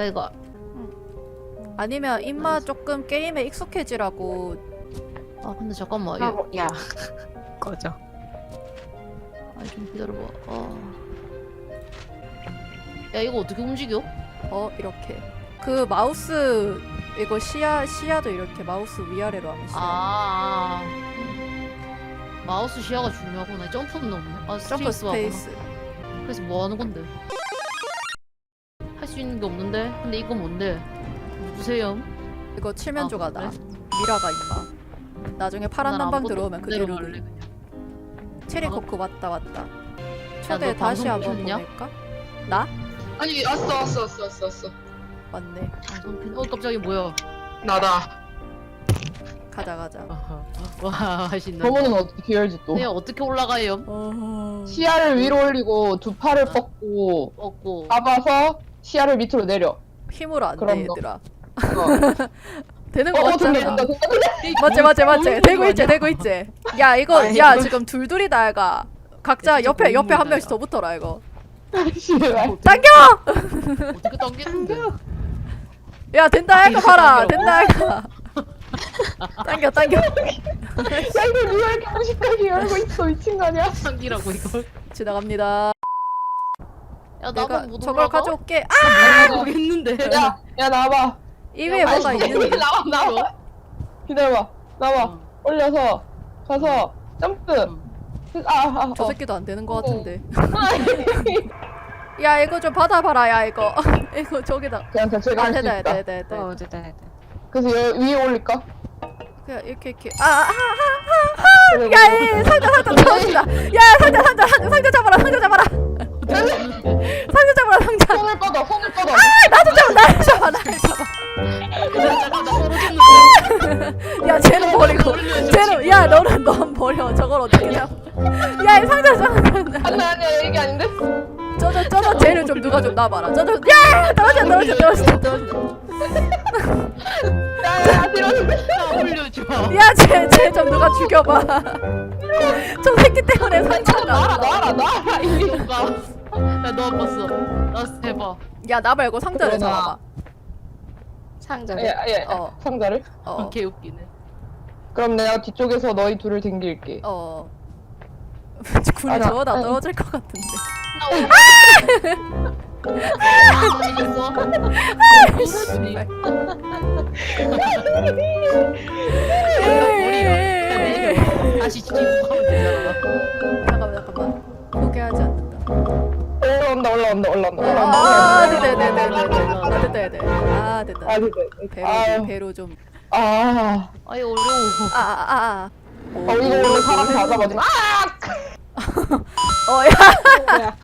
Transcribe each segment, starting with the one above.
야 이거 아니면 입맛 조금 게임에 익숙해지라고 아 근데 잠깐만 이거 하고 야 꺼져. 아니 좀 기다려봐 아. 야 이거 어떻게 움직여? 어 이렇게 그 마우스 이거 시야 시야도 이렇게 마우스 위아래로 하면 돼. 아 마우스 시야가 중요하구나 점프는 없네 아 점프 스페이스. 스페이스. 그래서 뭐 하는 건데? 할수 있는 게 없는데? 근데 이거 뭔데? 누구세요? 이거 칠면조가 아, 나. 그래? 미라가 임마. 나중에 파란 난 난방 들어오면 그대로 그대로 갈래 그냥 체리 아. 코코 왔다 왔다. 초대 너 다시 방송 한번 켰냐? 보낼까? 나? 아니 왔어 왔어 왔어 왔어 왔어. 맞네. 방송 편- 어 깜짝이 뭐야 나다. 가자 가자. 와 신나 저거는 어떻게 열지 또? 네 어떻게 올라가요? 어... 시야를 위로 올리고 두 팔을 뻗고 없고 잡아서 시야를 밑으로 내려. 힘으로 안 돼 그럼 너- 얘들아. 어, 되는 거 어, 맞잖아. 된다, 된다. 맞지 맞지 맞지. 보이는 되고 거 있지? 되고 있지. 야 이거 아이고. 야 지금 둘둘이다 애가. 각자 진짜 옆에 옆에 보이는 한 명씩 거다, 더 붙어라 이거. 씨발. 당겨! 어떻게 당기는데? 야 된다 아, 이거 봐라. 된다 애가. 당겨 당겨. 야 이거 누가 이렇게 무식하게 열고 있어 미친 거 아니야? 당기라고 이걸 지나갑니다. 야 내가 나만 못 저걸 올라가? 가져올게. 아! 모르겠는데 야, 야 나와봐. 이 위에 야, 뭐가 있는데. 나와 나와. 기다려봐. 나와. 어. 올려서 가서 점프. 응. 아, 아, 저 어. 새끼도 안 되는 거 같은데. 아, 야 이거 좀 받아봐라 야 이거. 이거 저기다. 그냥 대체가 아 할수 됐다 있다. 됐다 됐다. 어 됐다 됐다. 그래서 여, 위에 올릴까? 그냥 이렇게 이렇게. 아아아아야 야, 상자 상자 떨어진다. 야 상자 상자 상자 상자 잡아라 상자 잡아라. 좀 놔봐라. 저 저 야 떨어져 떨어져 떨어져 떨어져. 야야 뒤로. 나 올려줘 야 쟤 쟤 좀 누가 죽여봐. 저 새끼 때문에 상처 놔라 나. 놔라 놔라 이미. 야너 봤어 나 야나 말고 상자를 그러나. 잡아봐. 상자를. 예예 어. 상자를. 어. 개 웃기네 그럼 내가 뒤쪽에서 너희 둘을 댕길게. 어. 굴이 아, 나- 저거다 아니. 떨어질 것 같은데. 아! 씨발. 다시 지구하면 되잖아 잠깐만 잠깐만. 포기하지 않는다. 올라온다 올라온다 올라온다 아 올라온다. 됐다 됐다. 아 됐다 됐다. 아 됐다. 아 됐다. 배로 아유. 좀 배로 좀. 아. 아이 어려워 아아 아. 아. 오, 어 이거 원래 사람 다. 잡아주나? 아! 어 야.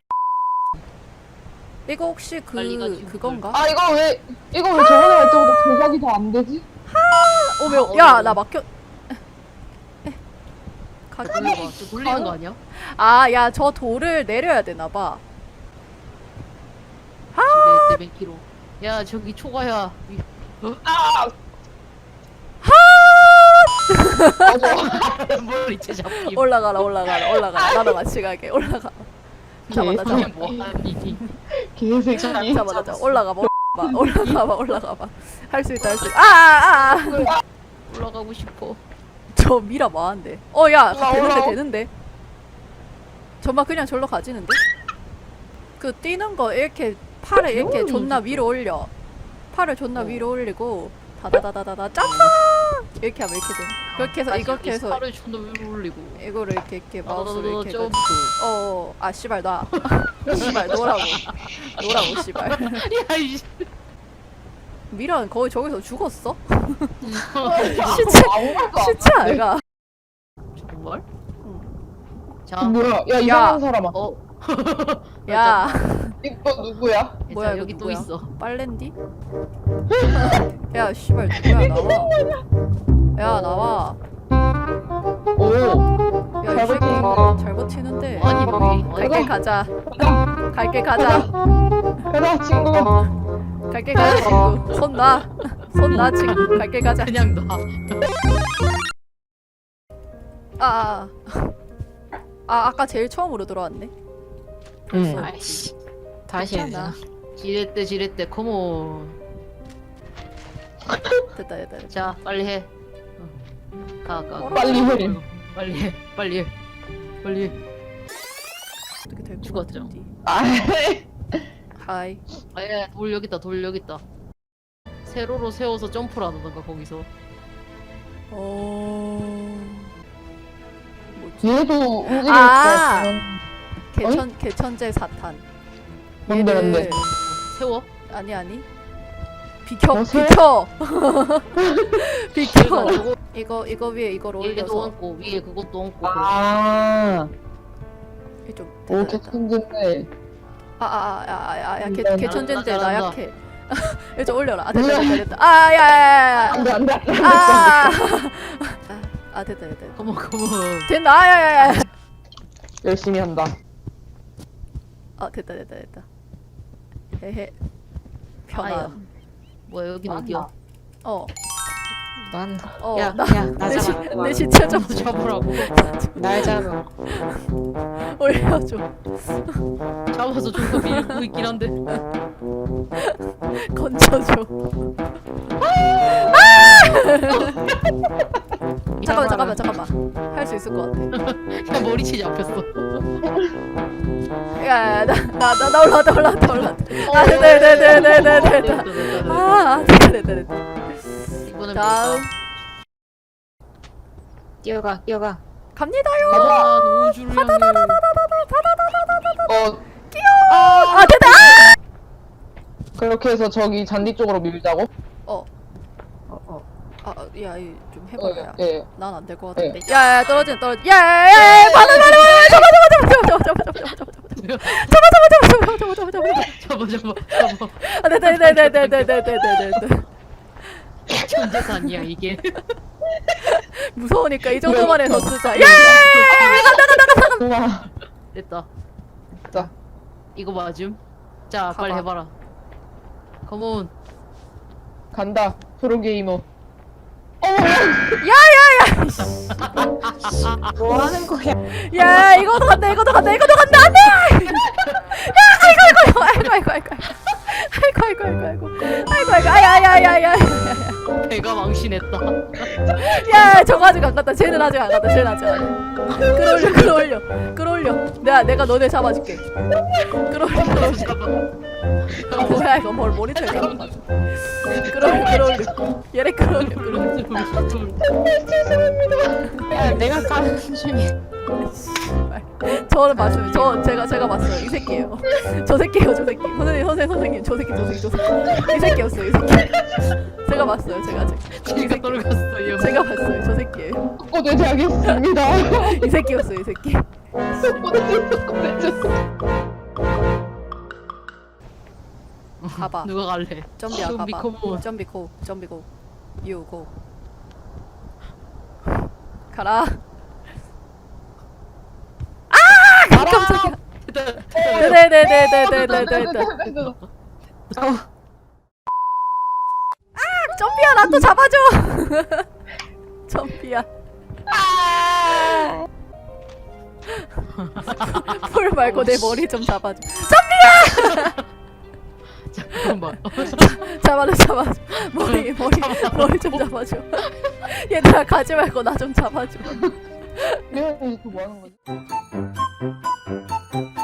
야. 이거 혹시 그 빨리 가지고 그건가? 아 이거 왜 이거 왜 저번에 할 때보다 대박이 더 안 되지? 어 매워. 야나 막혀. 가. 돌려봐 저 돌리는 거 아니야? 아 야 저 돌을 내려야 되나 봐. 내, 내 100kg 야 저기 초과야 위- 아! 맞아. 머리채 잡기 올라가라 올라가라 올라가라 나도 같이 가게 올라가. 나 잡아. 뭐하니 개새끼. 나 잡아. 올라가봐 올라가봐 올라가봐 올라가봐. 할 수 있다 할 수 있다. 아아아 아. 올라가고 싶어 저 미라 뭐한데? 어야 올라와, 되는데 올라와. 되는데? 정말 그냥 절로 가지는데? 그 뛰는 거 이렇게 팔을 이렇게 귀여워, 존나. 위로 올려. 팔을 존나 어. 위로 올리고 다다다다다다 점프 이렇게 하면 이렇게 돼. 그렇게 해서 이렇게 해서 팔을 존나 위로 올리고 이거를 이렇게 이렇게 마우스로 이렇게 점프 해가지고 어, 아 씨발 나 씨발 노라고 노라고 씨발 미라는 거의 저기서 죽었어? 시체. 아무것도 안 시체 하는데? 아이가 정말? 응. 자 뭐야? 야 야. 이상한 사람아. 어 야 이거 누구야? 뭐야, 이거 여기 또 누구야? 있어 빨랜디? 야 씨발 누구야 나와 야 나와 오. 잘 버티는데. 아니 뭐 갈게 가자. 갈게 가자. 가자 친구. 갈게 가자 친구. 손 놔 손 놔 친구. 갈게 가자. 그냥 놔. 아, 아, 아. 아까 제일 처음으로 들어왔네. 응. 아이씨. 다시 해야 괜찮아. 지렛대 지렛대. 컴온 됐다 됐다 됐다. 자 빨리 해. 가, 가, 가. 빨리 해. 빨리 해 빨리 해 빨리 해 어떻게 될것 죽었죠. 같은데. 아, 하이. 아예 돌 여기 있다 돌 여기 있다 세로로 세워서 점프를 하던가 거기서 어. 뭐지? 얘도 움직일 아! 개천 개천재 사탄. 뭔데, 뭔데? 세워 아니 아니. 비켜 어, 새? 비켜. 비켜. 이거 이거 위에 이걸 얘도 올려서 얹고 위에 그것도 얹고. 아, 좀 오. 개천진데. 아아아아야 음, 개 잘한다, 개천재인데 나 잘한다. 약해. 이거 좀 올려라. 아 됐다 됐다 됐다. 아야야야야. 안 돼, 안 돼, 안 돼. 아. 아 됐다 됐다. 됐다. 컴온 컴온 됐나? 아야야야. 열심히 한다. 아 됐다 됐다 됐다. 헤헤. 편안. 뭐야 여긴 어디야 어. 난. 어. 야, 나, 야, 나 내, 시, 잡아. 내 시체 좀 잡으라고 날 잡아. 올려줘. 잡아서 좀더 밀고 있긴 한데 건져줘. 잠깐만 잠깐만 잠깐만. 할 수 있을 것 같아. 야 머리채 잡혔어 야 야야 나나 나 올라왔다 올라왔다 올라왔다. 아 됐다 됐다 됐다 됐다 됐다. 됐다 아 됐다 됐다 됐다. 이번엔 다음 뛰어가, 뛰어가. 갑니다요. 가자 우주를 향해 어, 아 됐다. 그렇게 해서 저기 잔디 쪽으로 밀자고? 어. 어, 어. 아야좀 어, 해봐야. 예. 난 안 될 것 같은데. 야야 떨어진 떨어진. 야야야 바나 바나 바나 잡아 잡아 잡아 잡아 잡아 잡아 잡아 잡아 잡아 잡아 잡아 잡아 잡아 잡아 잡아 잡아 잡아 잡아 아 됐다 됐다 됐다 됐다 됐다 됐다 됐다. 전재산이야 이게. 무서우니까 이 정도만 해서 쓰자. 예! 우와. 됐다. 됐다. 이거 맞음. 자 빨리 해봐라. 검은 간다. 프로 게이머. 뭐 하는 거야? 야, 이거도 간다. 이거도 간다. 이거도 간다. 안 돼! 야, 아이고 아이고 아이고 아이고 아이고. 아이고 아이고 아이고 아이고. 아이고 아이고. 아야야야야. 배가 망신했다. 야 저거 아직 안 갔다. 쟤는 아직 안 갔다. 쟤는 아직 안 갔다. 끌어올려 끌어올려 끌어올려. 내가 내가 너네 잡아줄게. 끌어올려 끌어올려. 아, 뭐야 이거 뭘 모니터에 잡아 끌어올려 끌어올려. 얘네 끌어올려 끌어올려. 야, 내가 가는 중에. 저는 봤어요. 저 제가 제가 봤어요. 이 새끼예요. 저 새끼예요. 저 새끼. 선생님 선생님 선생님 저 새끼 저 새끼 저 새끼. 이 새끼였어요. 이 새끼. 제가 봤어요. 제가 제가 제가 떨어갔어요 제가 봤어요. 저 새끼예요. 꼬대하겠습니다. 이 새끼였어요. 이 새끼. 가봐. 누가 갈래 점비야 좀비 가봐. 컴온 점비 고. 점비 고. 유 고. 가라. 깜짝이야. 네네네네네네네. 점피야 나 또 잡아줘. 점피야. 풀 말고 내 머리 좀 잡아줘. 잠깐만. 잡아줘 잡아줘. 머리 머리 머리 좀 잡아줘. 얘들아 가지 말고 나 좀 잡아줘. 내가 이거 뭐 하는 거지? Thank you.